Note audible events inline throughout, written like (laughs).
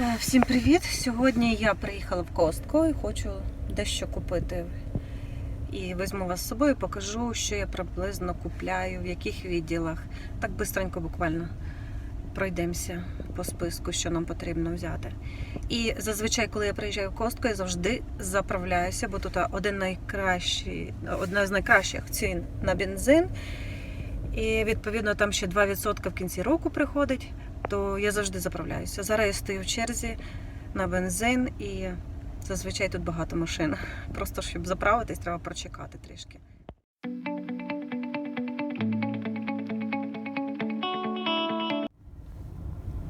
Е, Всім привіт! Сьогодні я приїхала в Костко і хочу дещо купити. І візьму вас з собою, покажу, що я приблизно купляю, в яких відділах. Так бистренько буквально пройдемося по списку, що нам потрібно взяти. І зазвичай, коли я приїжджаю в Костко, я завжди заправляюся, бо тут один найкращий, одна з найкращих цін на бензин. І відповідно там ще 2% в кінці року приходить то я завжди заправляюся. Зараз я стою в черзі на бензин і зазвичай тут багато машин. (laughs) Просто щоб заправитись, треба прочекати трішки.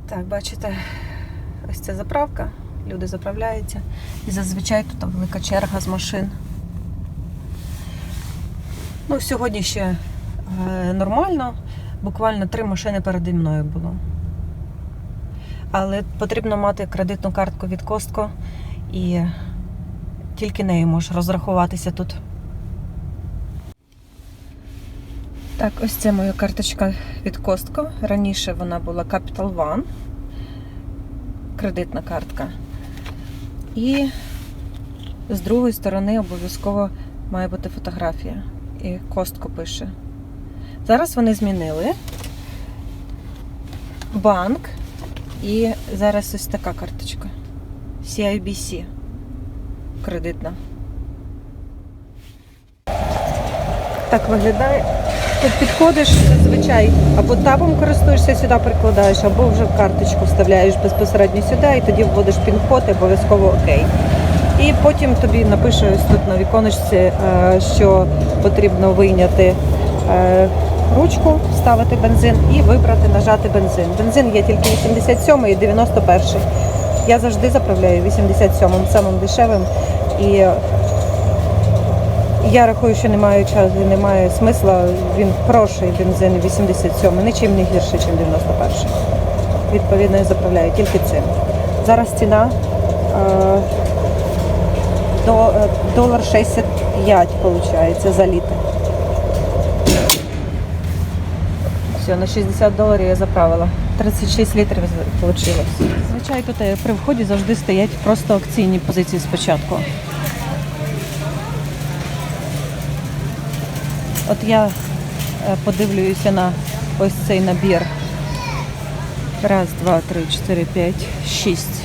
Так, бачите, ось ця заправка. Люди заправляються. І зазвичай тут велика черга з машин. Ну, сьогодні ще е, нормально. Буквально три машини переді мною було. Але потрібно мати кредитну картку від Костко і тільки нею можеш розрахуватися тут. Так, ось це моя карточка від Костко. Раніше вона була Capital One, кредитна картка. І з другої сторони обов'язково має бути фотографія. І Костко пише. Зараз вони змінили банк. І зараз ось така карточка. CIBC. Кредитна. Так виглядає. Тут підходиш зазвичай, або табом користуєшся, сюди прикладаєш, або вже карточку вставляєш безпосередньо сюди і тоді вводиш пін-код і обов'язково окей. І потім тобі напише тут на віконечці, е, що потрібно вийняти е, ручку, вставити бензин і вибрати, нажати бензин. Бензин є тільки 87 і 91. Я завжди заправляю 87-м, самим дешевим. І я рахую, що немає часу, немає смисла. Він хороший бензин 87, нічим не гірше, ніж 91. Відповідно, я заправляю тільки цим. Зараз ціна е, до, е, долар 65 виходить за літр. Все, на 60 доларів я заправила. 36 літрів вийшло. Звичайно, тут е, при вході завжди стоять просто акційні позиції спочатку. От я е, подивлююся на ось цей набір. Раз, два, три, чотири, п'ять, шість.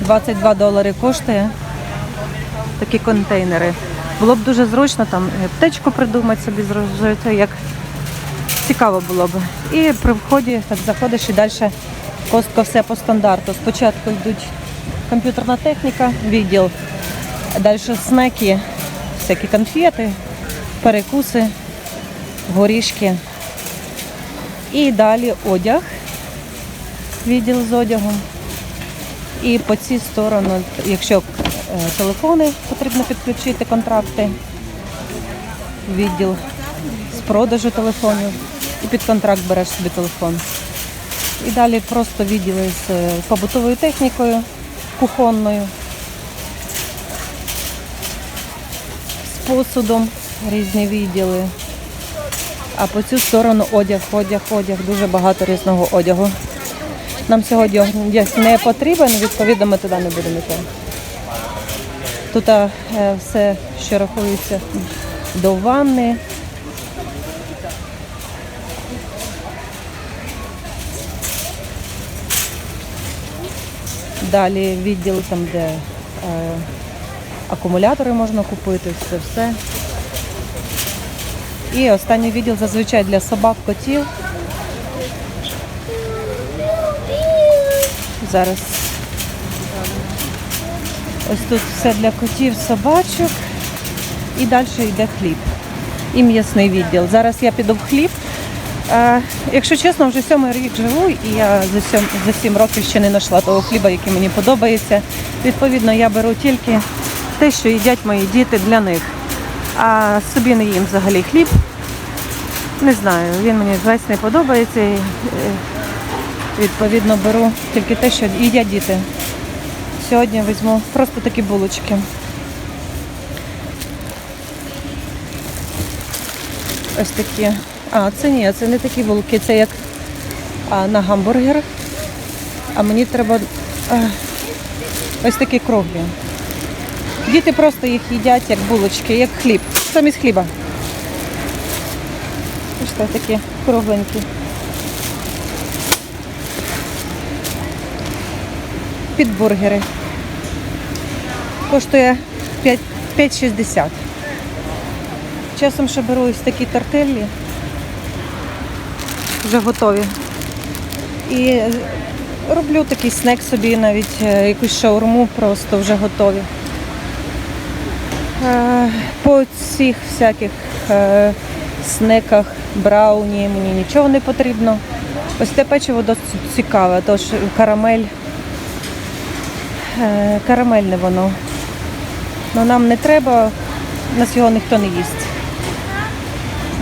22 долари коштує такі контейнери. Було б дуже зручно там і аптечку придумати собі зробити, як цікаво було б. І при вході так заходиш і далі костко все по стандарту. Спочатку йдуть комп'ютерна техніка, відділ, далі снеки, всякі конфети, перекуси, горішки. І далі одяг, відділ з одягом. І по цій сторони, якщо е, телефони потрібно підключити, контракти, відділ з продажу телефонів і під контракт береш собі телефон. І далі просто відділи з е, побутовою технікою, кухонною, з посудом, різні відділи. А по цю сторону одяг, одяг, одяг, дуже багато різного одягу. Нам сьогодні одяг не потрібен, відповідно, ми туди не будемо йти. Тут е, все, що рахується до ванни. Далі відділ там, де е, акумулятори можна купити, все все. І останній відділ зазвичай для собак, котів. Зараз ось тут все для котів, собачок. І далі йде хліб. І м'ясний відділ. Зараз я піду в хліб. Е, якщо чесно, вже сьомий рік живу, і я за сім, років ще не знайшла того хліба, який мені подобається. Відповідно, я беру тільки те, що їдять мої діти для них. А собі не їм взагалі хліб. Не знаю, він мені весь не подобається. І, е, відповідно беру тільки те, що їдять діти. Сьогодні візьму просто такі булочки. Ось такі. А, це ні, це не такі булки, це як а, на гамбургер. А мені треба е, ось такі круглі. Діти просто їх їдять як булочки, як хліб. Замість хліба. Ось так, такі кругленькі. Під бургери. Коштує 5 5,60. Часом ще беру ось такі тартеллі. Вже готові. І роблю такий снек собі, навіть е, якусь шаурму просто вже готові. Е, По цих всяких е, снеках, брауні мені нічого не потрібно. Ось те печиво досить цікаве, тож карамель. Карамельне воно. Ну нам не треба, у нас його ніхто не їсть.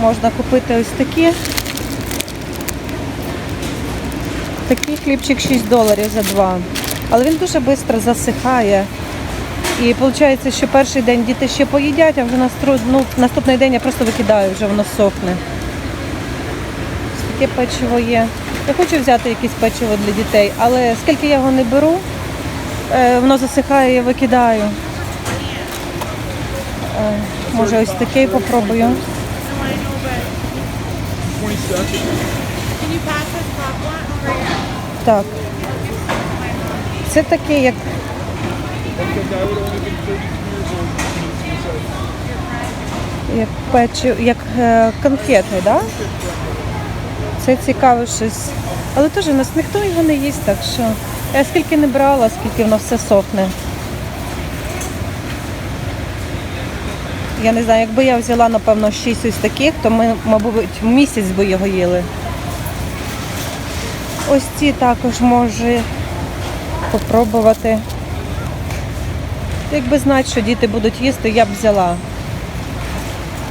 Можна купити ось такі. Такий хлібчик 6 доларів за два. Але він дуже швидко засихає. І виходить, що перший день діти ще поїдять, а вже ну, наступний день я просто викидаю, вже воно сохне. Таке печиво є. Я хочу взяти якесь печиво для дітей, але скільки я його не беру, е, воно засихає, я викидаю. Може ось такий попробую. Так. Це таке, як. Як печі, як е, конфети, да? Це цікаво щось. Але теж у нас ніхто його не їсть, так що я скільки не брала, скільки воно все сохне. Я не знаю, якби я взяла, напевно, 6 ось таких, то ми, мабуть, місяць би його їли. Ось ці також може попробувати. Якби знати, що діти будуть їсти, я б взяла.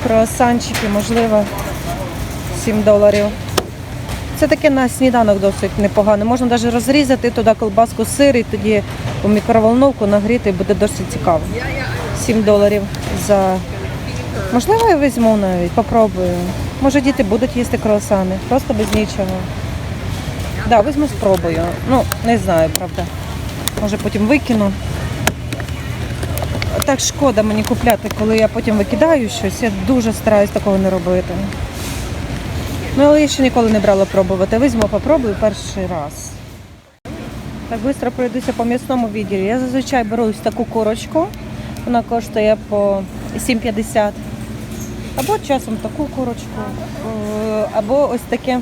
Круасанчики, можливо, 7 доларів. Це таке на сніданок досить непогано. Можна навіть розрізати туди колбаску, сир і тоді у мікроволновку нагріти буде досить цікаво. 7 доларів за. Можливо, я візьму навіть, попробую. Може діти будуть їсти круасани, просто без нічого. Да, візьму спробую. Ну, не знаю, правда. Може потім викину. Так шкода мені купляти, коли я потім викидаю щось. Я дуже стараюсь такого не робити. Ну, але я ще ніколи не брала пробувати. Візьму, попробую перший раз. Так швидко пройдуся по м'ясному відділі. Я зазвичай беру ось таку курочку. Вона коштує по 7,50. Або часом таку курочку, е, або ось таке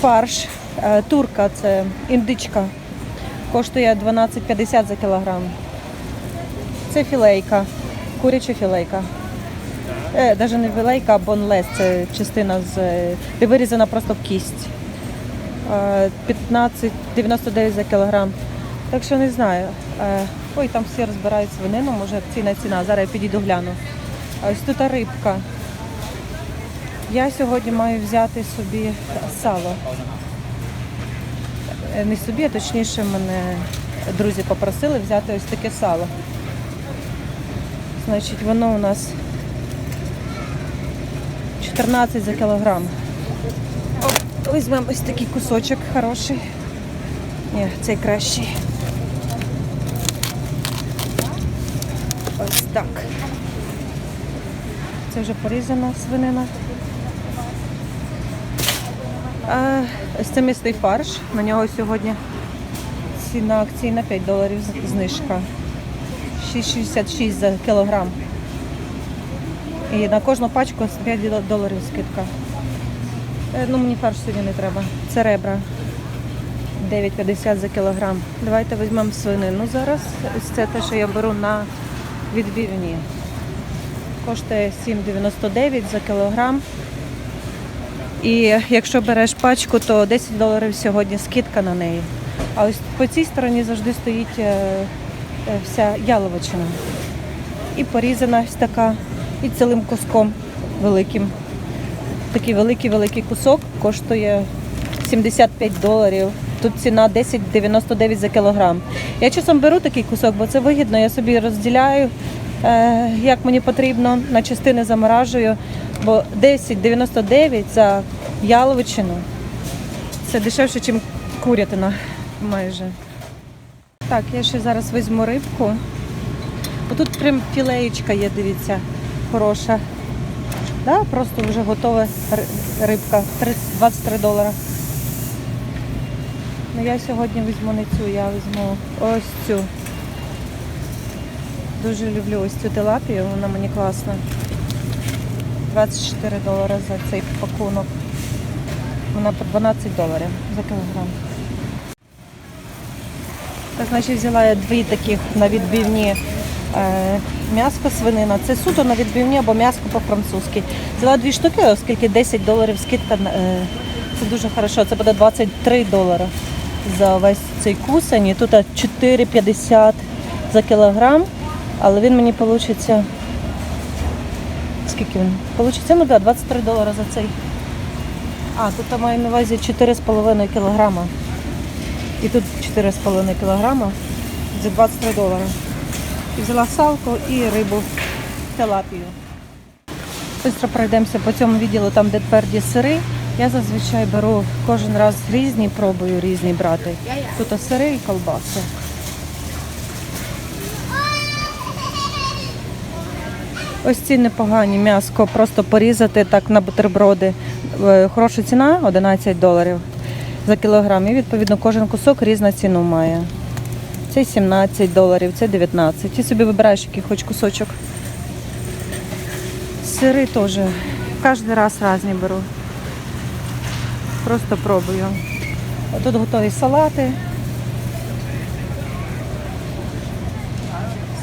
фарш. Е, Турка це індичка. Коштує 12,50 за кілограм. Це філейка, куряча філейка. Е, навіть не філейка, а бонлес. Це частина з е, вирізана просто в кість. Е, 15,99 за кілограм. Так що не знаю. Е, ой, там всі розбирають свинину, може ціна ціна. Зараз я підійду гляну. Ось тут рибка. Я сьогодні маю взяти собі сало. Е, Не собі, а точніше мене друзі попросили взяти ось таке сало. Значить, воно у нас 14 за кілограм. Візьмемо ось такий кусочок хороший. Ні, цей кращий. Ось так. Це вже порізана свинина. А, фарш. На нього сьогодні ціна акційна 5 доларів знижка. 6,66 за кілограм. І на кожну пачку 5 доларів скидка. Е, Ну, мені фарш сьогодні не треба. Це ребра. 9,50 за кілограм. Давайте візьмемо свинину зараз. Ось це те, що я беру на відбивні. Коштує 7,99 за кілограм. І якщо береш пачку, то 10 доларів сьогодні скидка на неї. А ось по цій стороні завжди стоїть е, е, вся яловичина. І порізана ось така, і цілим куском великим. Такий великий-великий кусок коштує 75 доларів. Тут ціна 10,99 за кілограм. Я часом беру такий кусок, бо це вигідно. Я собі розділяю, як мені потрібно, на частини заморажую. Бо 10,99 за яловичину Це дешевше, ніж курятина майже. Так, я ще зараз візьму рибку. Отут прям філеєчка є, дивіться, хороша. Да, просто вже готова рибка. 23 долара. Ну я сьогодні візьму не цю, я візьму ось цю. Дуже люблю ось цю тилапію, вона мені класна. 24 долари за цей пакунок. Вона по 12 доларів за кілограм. Так, значить, взяла я дві таких на відбивні е, м'яско свинина. Це суто на відбивні або м'яско по-французьки. Взяла дві штуки, оскільки 10 доларів скидка. Е, це дуже хорошо. Це буде 23 долари за весь цей кусень. І тут 4,50 за кілограм. Але він мені вийде. Скільки він? Получиться, ну да, 23 долари за цей. А, тут я маю на увазі 4,5 кілограма. І тут 4,5 кілограма за 23 долари. І взяла салко і рибу телапію. Быстро пройдемося по цьому відділу, там де тверді сири. Я зазвичай беру кожен раз різні, пробую різні брати. Тут сири і колбаси. Ось ці непогані м'яско, просто порізати так на бутерброди. Е, Хороша ціна 11 доларів за кілограм. І відповідно кожен кусок різну ціну має. Це 17 доларів, це 19. Ти собі вибираєш, який хоч кусочок. Сири теж. Кожен раз різні беру. Просто пробую. Тут готові салати.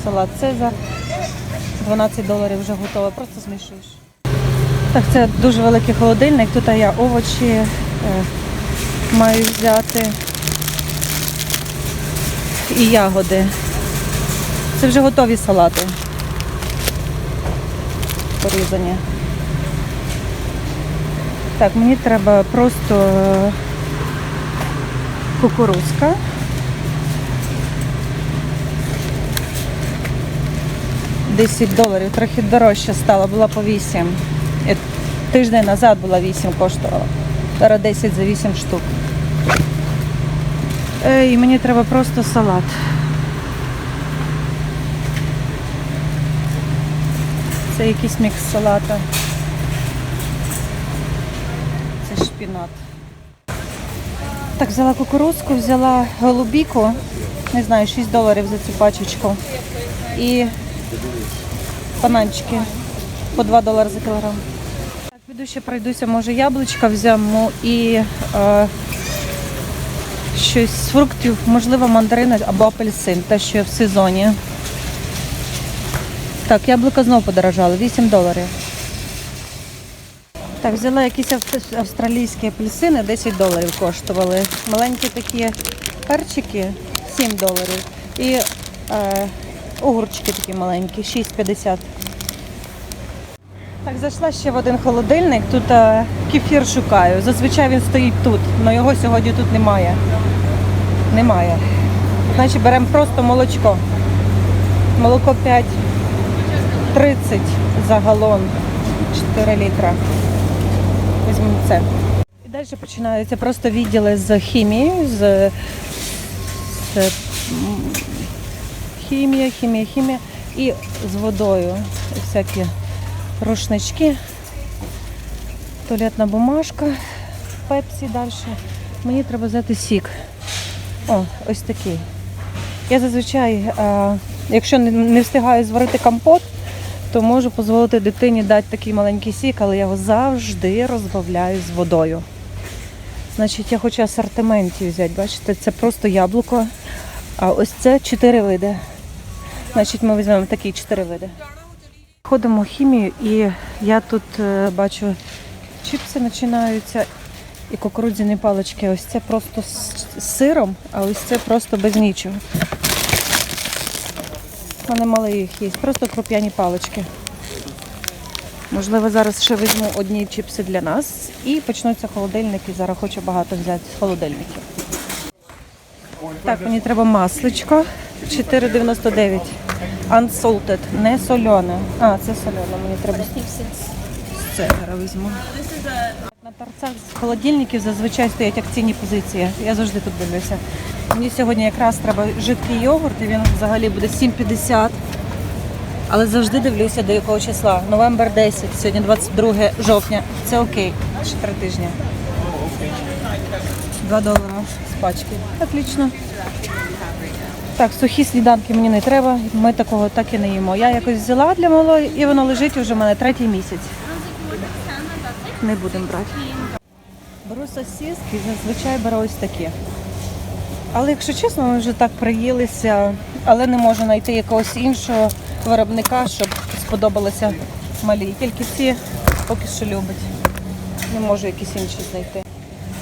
Салат Цезар. 12 доларів вже готова, просто змішуєш. Так, це дуже великий холодильник. Тут я овочі е, маю взяти і ягоди. Це вже готові салати. Порізані. Так, мені треба просто е, кукурузка. Десять доларів, трохи дорожче стало, була по 8. І Тиждень назад була 8 коштувала. Зараз 10 за 8 штук. Е, І мені треба просто салат. Це якийсь мікс салата. Це шпінат. Так, взяла кукурузку, взяла голубіку, не знаю, 6 доларів за цю пачечку. І бананчики по 2 долари за кілограм. Так, піду ще пройдуся, може яблучка взямо і е, щось з фруктів, можливо, мандарини або апельсин, те, що в сезоні. Так, яблука знову подорожали, 8 доларів. Так, взяла якісь австралійські апельсини, 10 доларів коштували. Маленькі такі перчики 7 доларів. І е, огурчики такі маленькі, 6,50. Так, зайшла ще в один холодильник. Тут е, кефір шукаю. Зазвичай він стоїть тут, але його сьогодні тут немає. Немає. Значить, беремо просто молочко. Молоко 5,30 за галон. 4 літра. Візьмемо це. І далі починаються просто відділи з хімією, з, з хімія, хімія, хімія і з водою. Всякі рушнички, туалетна бумажка, пепсі далі. Мені треба взяти сік. О, ось такий. Я зазвичай, е, якщо не, встигаю зварити компот, то можу дозволити дитині дати такий маленький сік, але я його завжди розбавляю з водою. Значить, я хочу асортименті взяти. Бачите, це просто яблуко. А ось це чотири види. Значить, ми візьмемо такі чотири види. Ходимо в хімію і я тут е, бачу чіпси починаються і кукурудзяні палички. Ось це просто з сиром, а ось це просто без нічого. Мене мали їх є, просто круп'яні палички. Можливо, зараз ще візьму одні чіпси для нас і почнуться холодильники. Зараз хочу багато взяти з холодильників. Так, мені треба масличко 4,99. Unsalted, не солене. А, це солене, мені треба. З це зараз візьму. На торцах з холодильників зазвичай стоять акційні позиції. Я завжди тут дивлюся. Мені сьогодні якраз треба жидкий йогурт, і він взагалі буде 7,50. Але завжди дивлюся до якого числа. Новембр 10, сьогодні 22 жовтня. Це окей. Ще три тижні. 2 долара з пачки. Отлично. Так, сухі сніданки мені не треба. Ми такого так і не їмо. Я якось взяла для малої і воно лежить уже в мене третій місяць. Не будемо брати. Беру сосиски, зазвичай беру ось такі. Але якщо чесно, ми вже так приїлися, але не можу знайти якогось іншого виробника, щоб сподобалося малі. Тільки ці поки що любить. Не можу якісь інші знайти.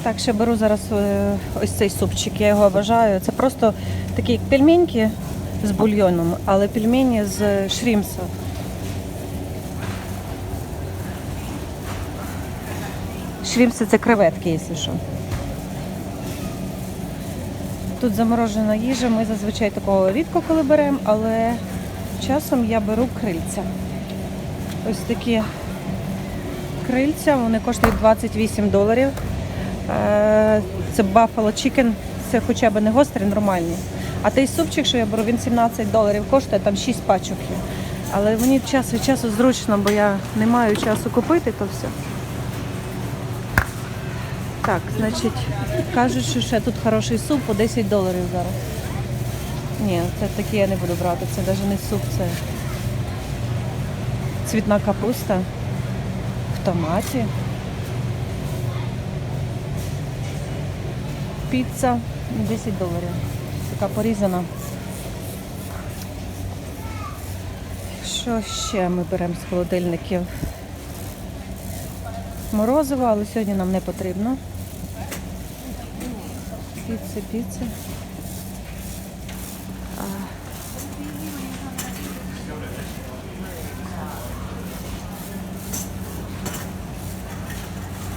Так, ще беру зараз е, ось цей супчик, я його обожаю. Це просто такі пельменьки з бульйоном, але пельмені з шрімса. Шрімси це креветки, якщо що. Тут заморожена їжа, ми зазвичай такого рідко коли беремо, але часом я беру крильця. Ось такі крильця, вони коштують 28 доларів. Е, Це Buffalo Chicken, це хоча б не гострі, нормальні. А той супчик, що я беру, він 17 доларів коштує, там 6 пачок є. Але мені час від часу зручно, бо я не маю часу купити то все. Так, значить, кажуть, що ще тут хороший суп по 10 доларів зараз. Ні, це таке я не буду брати. Це навіть не суп, це цвітна капуста в томаті. Піца 10 доларів. Така порізана. Що ще ми беремо з холодильників? Морозиво, але сьогодні нам не потрібно. Піца, піца.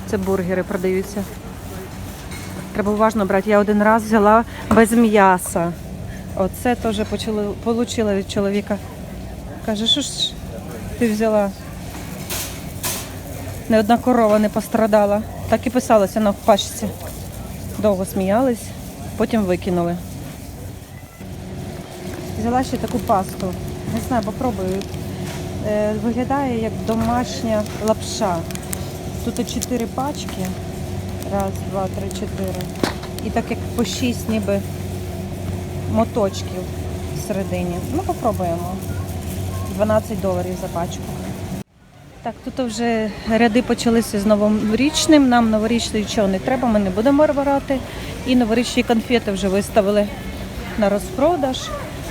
Це бургери продаються. Треба уважно брати. Я один раз взяла без м'яса. Оце теж получила від чоловіка. Каже, що ж ти взяла? Не одна корова не пострадала. Так і писалося на пачці. Довго сміялись, потім викинули. Взяла ще таку пасту. Не знаю, попробую. Е, виглядає як домашня лапша. Тут чотири пачки. Раз, два, три, чотири. І так як по шість ніби моточків всередині. Ну, попробуємо. 12 доларів за пачку. Так, тут вже ряди почалися з новорічним. Нам новорічний нічого не треба, ми не будемо брати. І новорічні конфети вже виставили на розпродаж.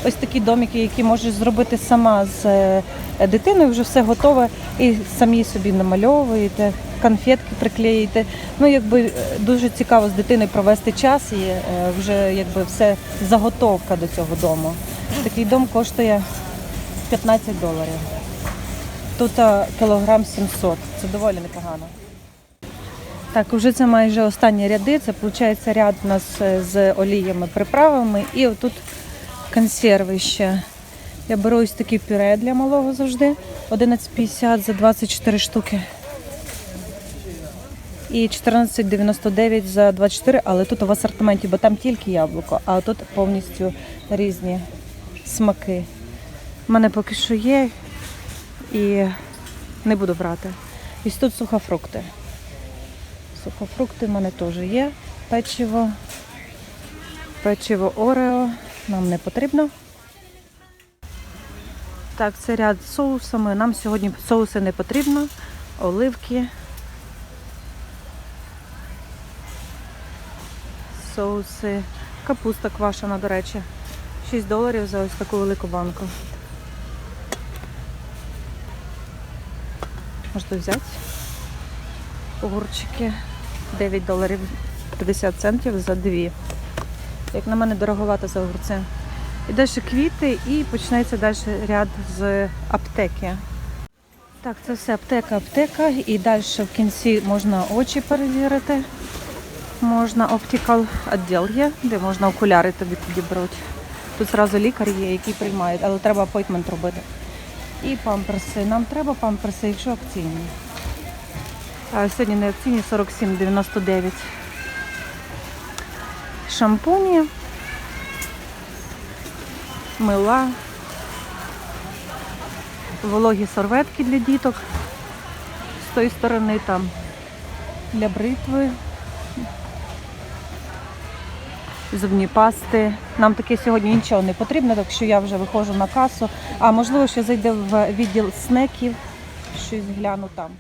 Ось такі домики, які можеш зробити сама з е, дитиною, вже все готове. І самі собі намальовуєте, конфетки приклеїте. Ну, якби е, дуже цікаво з дитиною провести час і е, вже якби все заготовка до цього дому. Такий дом коштує 15 доларів. Тут а, кілограм 700. Це доволі непогано. Так, вже це майже останні ряди. Це виходить ряд у нас е, з оліями, приправами і отут консерви ще. Я беру ось такі пюре для малого завжди. 11,50 за 24 штуки. І 14,99 за 24, але тут в асортименті, бо там тільки яблуко, а тут повністю різні смаки. У мене поки що є і не буду брати. І тут сухофрукти. Сухофрукти в мене теж є. Печиво. Печиво Орео. Нам не потрібно. Так, це ряд з соусами. Нам сьогодні соуси не потрібно. Оливки. Соуси. Капуста квашена, до речі. 6 доларів за ось таку велику банку. Можете взяти. Огурчики 9 доларів 50 центів за дві. Як на мене, дороговато за огурці. І далі квіти і почнеться далі ряд з аптеки. Так, це все аптека, аптека. І далі в кінці можна очі перевірити. Можна оптикал відділ є, де можна окуляри тобі підібрати. Тут зразу лікар є, який приймає, але треба апойтмент робити. І памперси. Нам треба памперси, якщо акційні. А сьогодні не акційні 47,99. Шампуні, мила, вологі серветки для діток. З тої сторони там для бритви, зубні пасти. Нам таке сьогодні нічого не потрібно, так що я вже виходжу на касу. А можливо, що зайде в відділ снеків, щось гляну там.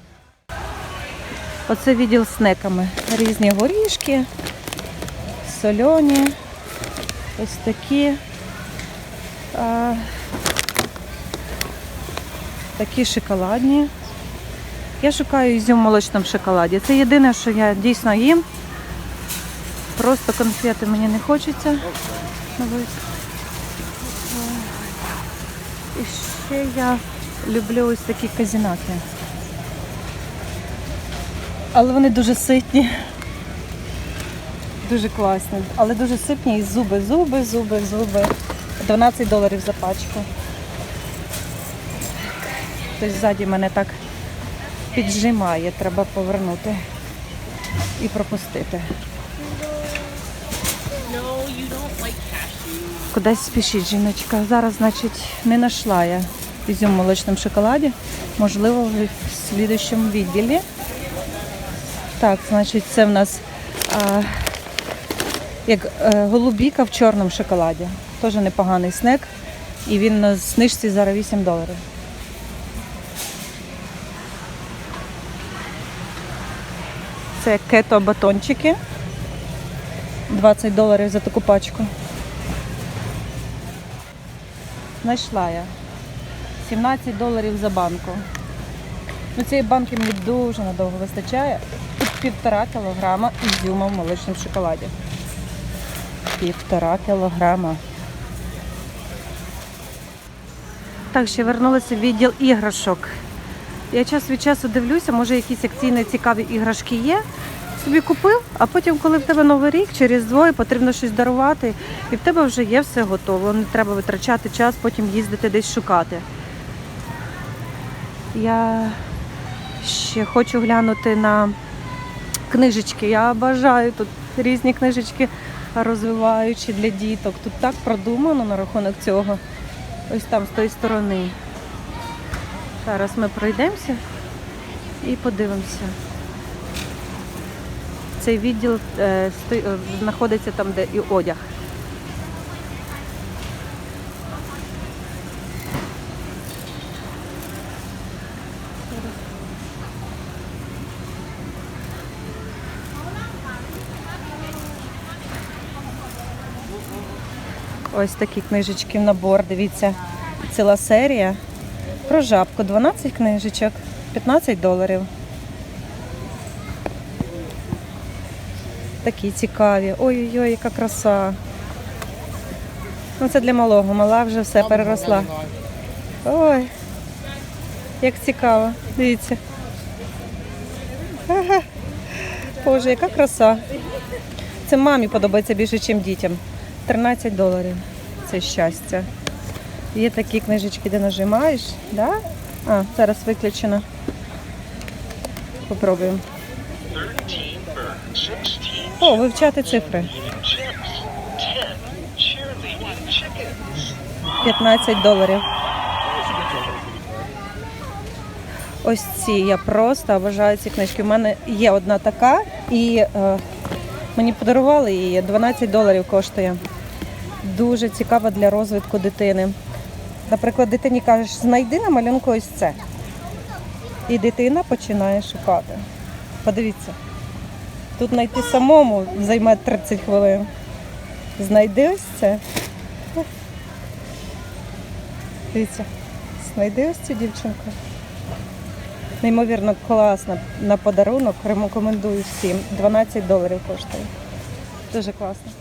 Оце відділ снеками. Різні горішки, сольоні, ось такі. А, такі шоколадні. Я шукаю ізюм в молочному шоколаді. Це єдине, що я дійсно їм. Просто конфети мені не хочеться. І ще я люблю ось такі казінаки. Але вони дуже ситні. Дуже класні. Але дуже ситні і зуби, зуби, зуби, зуби. 12 доларів за пачку. Хтось ззаді мене так піджимає, треба повернути і пропустити. Кудись спішить жіночка. Зараз, значить, не знайшла я ізюм в молочному шоколаді. Можливо, в слідущому відділі. Так, значить, це в нас а, як е, голубіка в чорному шоколаді. Теж непоганий снек. І він на знижці зараз 8 доларів. Це кето батончики. 20 доларів за таку пачку. Знайшла я. 17 доларів за банку. Ну, цієї банки мені дуже надовго вистачає. Тут півтора кілограма ізюма в молочному шоколаді. Півтора кілограма. Так, ще вернулася в відділ іграшок. Я час від часу дивлюся, може якісь акційні цікаві іграшки є. Собі купив, а потім, коли в тебе новий рік, через двоє потрібно щось дарувати, і в тебе вже є все готово. Не треба витрачати час, потім їздити десь шукати. Я ще хочу глянути на книжечки. Я бажаю тут різні книжечки розвиваючі для діток. Тут так продумано на рахунок цього. Ось там з тої сторони. Зараз ми пройдемося і подивимося. Цей відділ е, е, знаходиться там, де і одяг. Ось такі книжечки в набор. Дивіться, ціла серія. Про жабку 12 книжечок, 15 доларів. Такі цікаві. Ой-ой-ой, яка краса. Ну, це для малого. Мала вже все переросла. Ой, як цікаво. Дивіться. Ага. Боже, яка краса. Це мамі подобається більше, ніж дітям. 13 доларів. Це щастя. Є такі книжечки, де нажимаєш, да? А, зараз виключено. Попробуємо. О, вивчати цифри. 15 доларів. Ось ці я просто обожаю ці книжки. У мене є одна така, і е, мені подарували її. 12 доларів коштує. Дуже цікава для розвитку дитини. Наприклад, дитині кажеш, знайди на малюнку ось це. І дитина починає шукати. Подивіться. Тут знайти самому займе 30 хвилин. Знайди ось це. Дивіться, знайди ось цю дівчинку. Неймовірно класно на подарунок. Рекомендую всім. 12 доларів коштує. Дуже класно.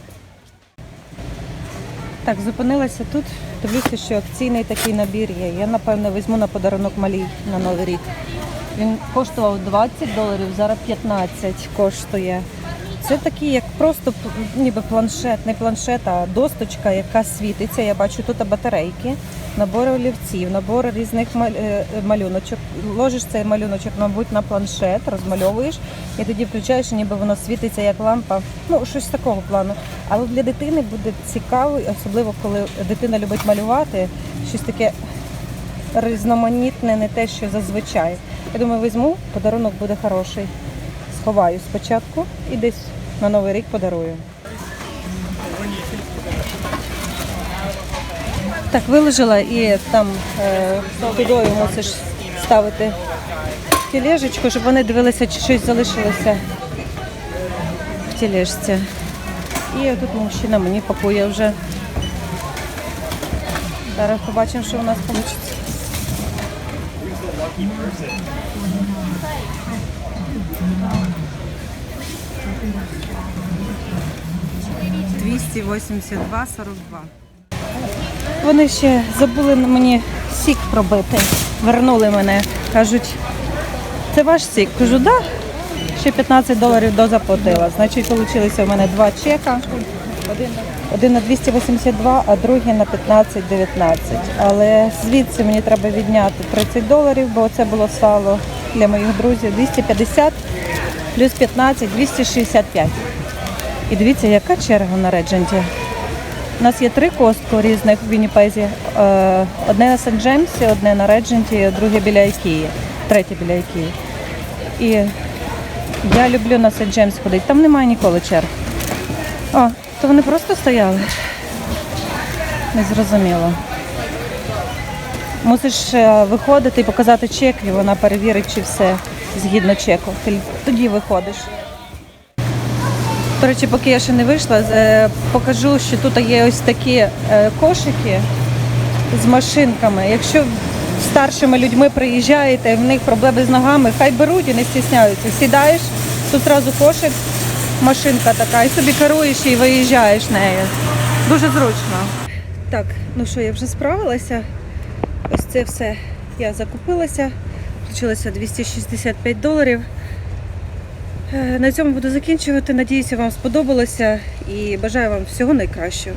Так, зупинилася тут. Дивлюся, що акційний такий набір є. Я, напевно, візьму на подарунок малій на Новий рік. Він коштував 20 доларів, зараз 15 коштує. Це такий, як просто ніби планшет, не планшет, а досточка, яка світиться. Я бачу тут батарейки, набор олівців, набор різних маль- е, малюночок. Ложиш цей малюночок, мабуть, на планшет, розмальовуєш і тоді включаєш, ніби воно світиться як лампа. Ну, щось такого плану. Але для дитини буде цікаво, особливо коли дитина любить малювати, щось таке різноманітне, не те, що зазвичай. Я думаю, візьму, подарунок буде хороший. Сховаю спочатку і десь на Новий рік подарую. Так, виложила і там е, мусиш ставити тележечку, щоб вони дивилися, чи щось залишилося в тележці. І тут мужчина мені пакує вже. Зараз побачимо, що у нас вийде. 282, 42. Вони ще забули мені сік пробити. Вернули мене. Кажуть, це ваш сік. Кажу, да. Ще 15 доларів дозаплатила. Значить, вийшло в мене два чека. Один, на 282, а другий на 15,19. Але звідси мені треба відняти 30 доларів, бо це було сало для моїх друзів. 250 плюс 15, 265. І дивіться, яка черга на Редженті. У нас є три костку різних в Вінніпезі. Е, Одне на Сент-Джеймсі, одне на Редженті, друге біля Ікії, третє біля Ікії. І я люблю на Сент-Джеймс ходити. Там немає ніколи черг. О, то вони просто стояли. Незрозуміло. Мусиш е, виходити і показати чек, і вона перевірить, чи все згідно чеку. Ти- Тоді виходиш. До речі, поки я ще не вийшла, е, покажу, що тут є ось такі е, кошики з машинками. Якщо старшими людьми приїжджаєте, в них проблеми з ногами, хай беруть і не стісняються. Сідаєш, тут одразу кошик, машинка така, і собі керуєш і виїжджаєш нею. Дуже зручно. Так, ну що, я вже справилася. Ось це все я закупилася. Включилося 265 доларів. Е, На цьому буду закінчувати. Надіюся, вам сподобалося і бажаю вам всього найкращого.